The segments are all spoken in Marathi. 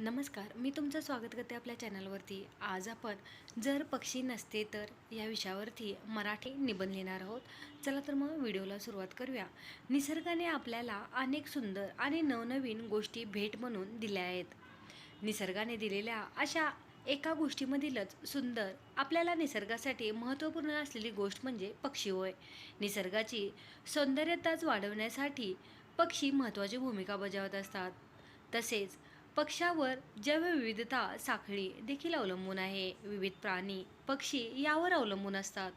नमस्कार मी तुमचं स्वागत करते आपल्या चॅनलवरती. आज आपण जर पक्षी नसते तर या विषयावरती मराठी निबंध लिहिणार आहोत. चला तर मग व्हिडिओला सुरुवात करूया. निसर्गाने आपल्याला अनेक सुंदर आणि नवनवीन गोष्टी भेट म्हणून दिल्या आहेत. निसर्गाने दिलेल्या अशा एका गोष्टीमधीलच सुंदर आपल्याला निसर्गासाठी महत्त्वपूर्ण असलेली गोष्ट म्हणजे पक्षी होय. निसर्गाची सौंदर्यताच वाढवण्यासाठी पक्षी महत्त्वाची भूमिका बजावत असतात. तसेच पक्ष्यावर जैवविविधता साखळी देखील अवलंबून आहे. विविध प्राणी पक्षी यावर अवलंबून असतात.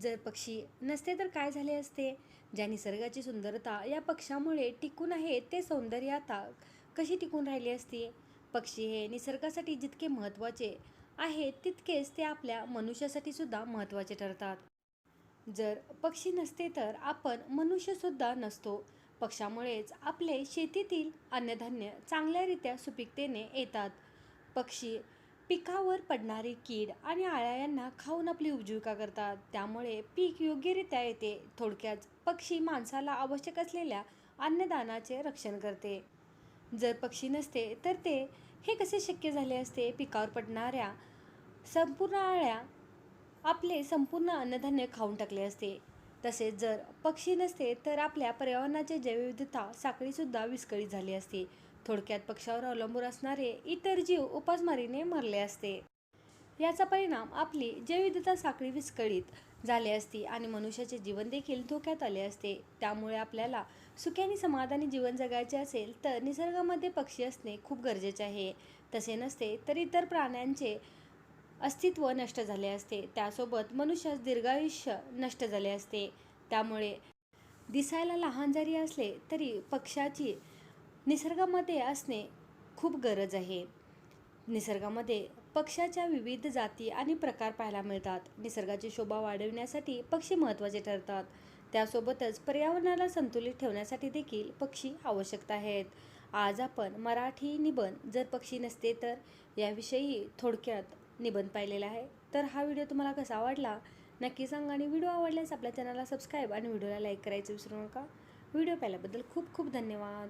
जर पक्षी नसते तर काय झाले असते? ज्या निसर्गाची सुंदरता या पक्ष्यामुळे टिकून आहे ते सौंदर्य आता कशी टिकून राहिली असती? पक्षी हे निसर्गासाठी जितके महत्त्वाचे आहेत तितकेच ते आपल्या मनुष्यासाठी सुद्धा महत्त्वाचे ठरतात. जर पक्षी नसते तर आपण मनुष्यसुद्धा नसतो. पक्ष्यामुळेच आपले शेतीतील अन्नधान्य चांगल्यारीत्या सुपीकतेने येतात. पक्षी पिकावर पडणारी कीड आणि आळ्या यांना खाऊन आपली उपजीविका करतात. त्यामुळे पीक योग्यरित्या येते थोडक्यात पक्षी माणसाला आवश्यक असलेल्या अन्नदानाचे रक्षण करते. जर पक्षी नसते तर ते हे कसे शक्य झाले असते? पिकावर पडणाऱ्या संपूर्ण आळ्या आपले संपूर्ण अन्नधान्य खाऊन टाकले असते. तसेच जर पक्षी नसते तर आपल्या पर्यावरणाची जैवविविधता साखळीसुद्धा विस्कळीत झाली असती. थोडक्यात पक्षावर अवलंबून असणारे इतर जीव उपासमारीने मरले असते. याचा परिणाम आपली जैवविधता साखळी विस्कळीत झाली असती आणि मनुष्याचे जीवन देखील धोक्यात आले असते. त्यामुळे आपल्याला सुख्याने समाधानी जीवन जगायचे असेल तर निसर्गामध्ये पक्षी असणे खूप गरजेचे आहे. तसे नसते तर इतर प्राण्यांचे अस्तित्व नष्ट झाले असते. त्यासोबत मनुष्यास दीर्घायुष्य नष्ट झाले असते. त्यामुळे दिसायला लहान जरी असले तरी पक्षाची निसर्गामध्ये असणे खूप गरज आहे. निसर्गामध्ये पक्षाच्या विविध जाती आणि प्रकार पाहायला मिळतात. निसर्गाची शोभा वाढविण्यासाठी पक्षी महत्त्वाचे ठरतात. त्यासोबतच पर्यावरणाला संतुलित ठेवण्यासाठी देखील पक्षी आवश्यकता आहेत. आज आपण मराठी निबंध जर पक्षी नसते तर याविषयी थोडक्यात निबंध पाहिलेला आहे. तर हा व्हिडिओ तुम्हाला कसा आवडला नक्की सांगा आणि व्हिडिओ आवडल्यास आपल्या चॅनलला सबस्क्राईब आणि व्हिडिओला लाईक करायचं विसरू नका. व्हिडिओ पाहिल्याबद्दल खूप खूप धन्यवाद.